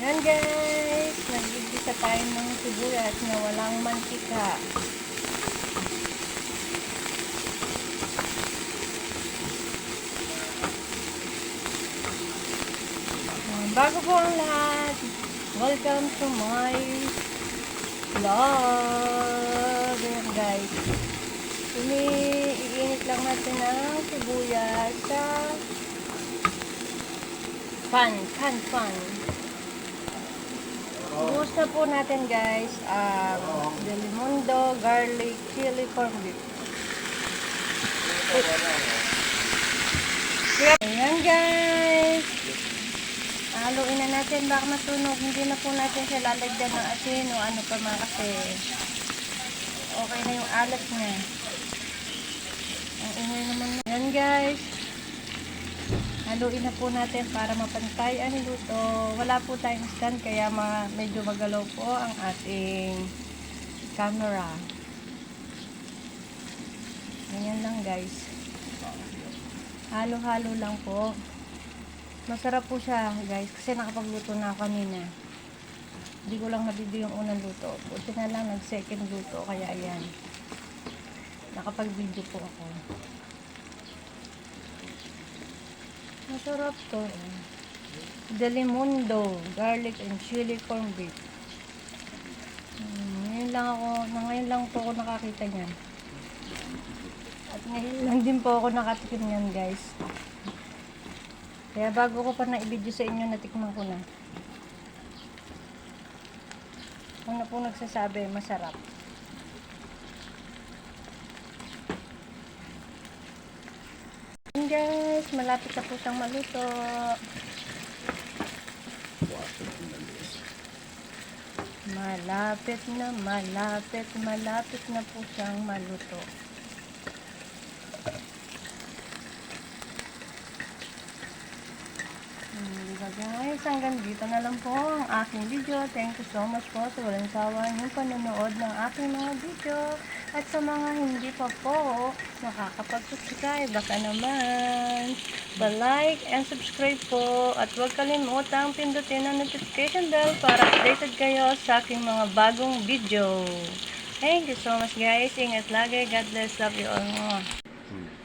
Yan guys, nagigisa tayo ng sibuyas na walang mantika. Bago po ang lahat, welcome to my vlog. Ayan guys, iniinit lang natin ang sibuyas sa pan, pan, pan. Buhos na po natin guys ang Delimundo garlic chili corn beef. Ayan guys. Haluin na natin baka matunog. Hindi na po natin siya lalagyan ng asin o ano pa man kasi okay na yung alat niya. Ang ingay naman. na- Ayan guys. Haluin na po natin para mapantay ang luto. Wala po tayong stand kaya ma medyo magalaw po ang ating camera. Ganyan lang guys. Halo-halo lang po. Masarap po siya guys kasi nakapagluto na kanina. Hindi ko lang nabibigyan yung unang luto. Buti na lang nag-second luto kaya ayan. Nakapag-video po ako. Masarap to. Delimundo, garlic and chili corn beef. Hmm, ngayon lang ako, na ngayon lang po ako nakakita niyan. At ngayon lang din po ako nakatikim niyan, guys. Kaya bago ko pa na-video sa inyo, natikman ko na. Kung na po nagsasabi, masarap. Ayan, guys, malapit na po siyang maluto. Malapit na, malapit, malapit na po siyang maluto. Hmm, guys, hanggang dito na lang po ang aking video. Thank you so much po sa walang sawa yung panonood ng aking mga video. At sa mga hindi pa po nakakapag-subscribe, baka naman ba-like and subscribe po. At huwag kalimutang pindutin ang notification bell para updated kayo sa aking mga bagong video. Thank you so much guys. Ingat lagi. God bless. Love you all.